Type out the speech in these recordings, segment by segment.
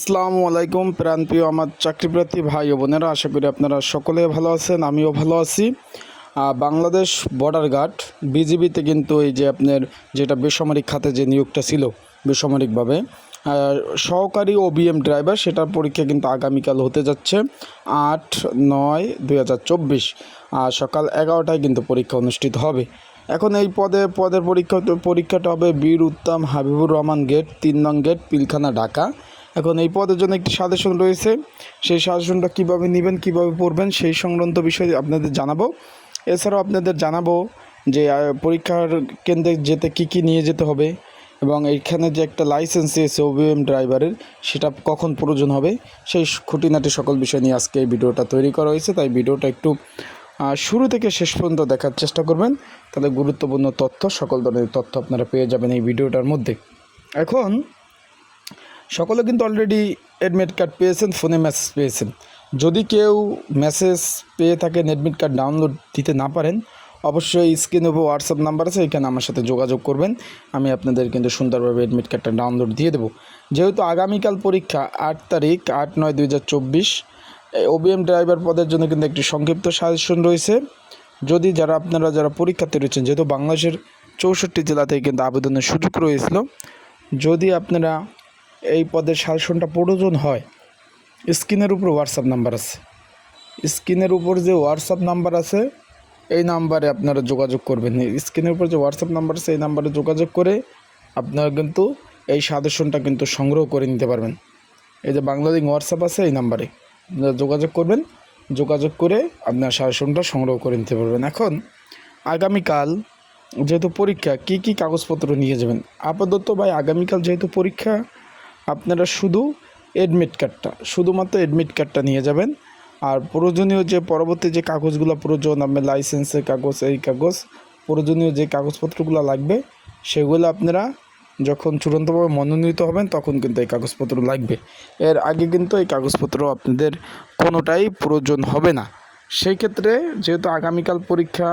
আসসালামু আলাইকুম প্রাণপ্রিয় আমার চাকরিপ্রার্থী ভাই ও বোনেরা, আশা করি আপনারা সকলে ভালো আছেন, আমিও ভালো আছি। বাংলাদেশ বর্ডার গার্ড বিজিবিতে কিন্তু এই যে আপনার যেটা বেসামরিক খাতে যে নিয়োগটা ছিল বেসামরিকভাবে সহকারী ও বিএম ড্রাইভার সেটার পরীক্ষা কিন্তু আগামীকাল হতে যাচ্ছে আট নয় দুই হাজার চব্বিশ সকাল এগারোটায় কিন্তু পরীক্ষা অনুষ্ঠিত হবে। এখন এই পদে, পদের পরীক্ষা, পরীক্ষাটা হবে বীর উত্তম হাবিবুর রহমান গেট তিন নং গেট পিলখানা, ঢাকা। এখন এই পদের জন্য একটি সাজেশন রয়েছে। সেই সাজেশনটা কীভাবে নেবেন, কীভাবে পড়বেন, সেই সংক্রান্ত বিষয়ে আপনাদের জানাব। এছাড়াও আপনাদের জানাব যে পরীক্ষার কেন্দ্রে যেতে কি কি নিয়ে যেতে হবে এবং এইখানে যে একটা লাইসেন্স দিয়েছে ওবিএম ড্রাইভারের সেটা কখন প্রয়োজন হবে, সেই খুঁটিনাটি সকল বিষয় নিয়ে আজকে এই ভিডিওটা তৈরি করা হয়েছে। তাই ভিডিওটা একটু শুরু থেকে শেষ পর্যন্ত দেখার চেষ্টা করবেন। তাহলে গুরুত্বপূর্ণ তথ্য, সকল ধরনের তথ্য আপনারা পেয়ে যাবেন এই ভিডিওটার মধ্যে। এখন সকলে কিন্তু অলরেডি অ্যাডমিট কার্ড পেয়েছেন ফোনে মেসেজ পেয়েছেন। যদি কেউ মেসেজ পেয়ে থাকেন অ্যাডমিট কার্ড ডাউনলোড দিতে না পারেন, অবশ্যই স্ক্রিন উপর হোয়াটসঅ্যাপ নাম্বার আছে, এখানে আমার সাথে যোগাযোগ করবেন। আমি আপনাদের কিন্তু সুন্দরভাবে অ্যাডমিট কার্ডটা ডাউনলোড দিয়ে দেবো। যেহেতু আগামীকাল পরীক্ষা আট তারিখ, আট নয় দুই হাজার চব্বিশ ওবিএম ড্রাইভার পদের জন্য কিন্তু একটি সংক্ষিপ্ত সাজেশন রয়েছে। যদি যারা আপনারা যারা পরীক্ষার্থী রয়েছেন, যেহেতু বাংলাদেশের চৌষট্টি জেলাতে কিন্তু আবেদনের সুযোগ রয়েছিল, যদি আপনারা এই পদের সাজেশনটা প্রয়োজন হয়। স্ক্রিনের উপর হোয়াটসঅ্যাপ নাম্বার আছে। স্ক্রিনের উপর যে হোয়াটসঅ্যাপ নাম্বার আছে, এই নাম্বারে আপনারা যোগাযোগ করবেন। স্ক্রিনের উপর যে হোয়াটসঅ্যাপ নাম্বার আছে, এই নাম্বারে যোগাযোগ করে আপনারা কিন্তু এই সাজেশনটা কিন্তু সংগ্রহ করে নিতে পারবেন। এই যে বাংলাদেশ হোয়াটসঅ্যাপ আছে, এই নাম্বারে আপনারা যোগাযোগ করবেন। যোগাযোগ করে আপনার সাজেশনটা সংগ্রহ করে নিতে পারবেন। এখন, আগামীকাল যেহেতু পরীক্ষা, কি কি কাগজপত্র নিয়ে যাবেন? আপাতত ভাই, আগামীকাল যেহেতু পরীক্ষা আপনারা শুধু অ্যাডমিট কার্ডটা শুধুমাত্র অ্যাডমিট কার্ডটা নিয়ে যাবেন। আর প্রয়োজনীয় যে পরবর্তী যে কাগজগুলো প্রয়োজন, আপনার লাইসেন্সের কাগজ, এই কাগজ, প্রয়োজনীয় যে কাগজপত্রগুলো লাগবে, সেগুলো আপনারা যখন চূড়ান্তভাবে মনোনীত হবেন, তখন কিন্তু এই কাগজপত্র লাগবে। এর আগে কিন্তু এই কাগজপত্র আপনাদের কোনোটাই প্রয়োজন হবে না। সেই ক্ষেত্রে যেহেতু আগামীকাল পরীক্ষা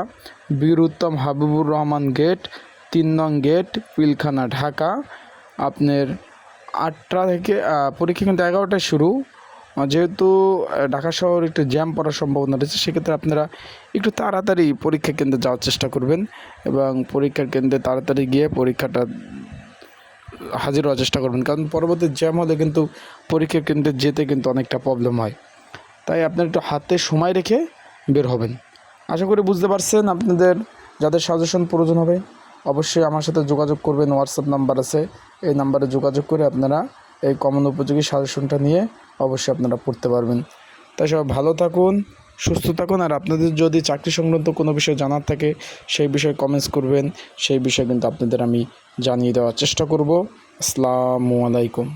বীর উত্তম হাবিবুর রহমান গেট তিন নং গেট পিলখানা, ঢাকা, আপনার আটটা থেকে পরীক্ষা কিন্তু এগারোটায় শুরু। যেহেতু ঢাকা শহর একটু জ্যাম পড়ার সম্ভাবনা রয়েছে, সেক্ষেত্রে আপনারা একটু তাড়াতাড়ি পরীক্ষা কেন্দ্রে যাওয়ার চেষ্টা করবেন এবং পরীক্ষার কেন্দ্রে তাড়াতাড়ি গিয়ে পরীক্ষাটা হাজির হওয়ার চেষ্টা করবেন। কারণ পরবর্তী জ্যাম হলে কিন্তু পরীক্ষা কেন্দ্রে যেতে কিন্তু অনেকটা প্রবলেম হয়। তাই আপনার একটু হাতে সময় রেখে বের হবেন। আশা করি বুঝতে পারছেন আপনাদের যাদের সাজেশন প্রয়োজন হবে। অবশ্যই আমার সাথে যোগাযোগ করবেন হোয়াটসঅ্যাপ নাম্বার আছে। এই নাম্বারে যোগাযোগ করে আপনারা এই কমন উপযোগী সাজেশনটা নিয়ে অবশ্যই আপনারা পড়তে পারবেন। তাই সবাই ভালো থাকুন, সুস্থ থাকুন, আর আপনাদের যদি চাকরি সংক্রান্ত কোনো বিষয় জানার থাকে, সেই বিষয়ে কমেন্টস করবেন। সেই বিষয়ে কিন্তু আপনাদের আমি জানিয়ে দেওয়ার চেষ্টা করব। আসসালামু আলাইকুম।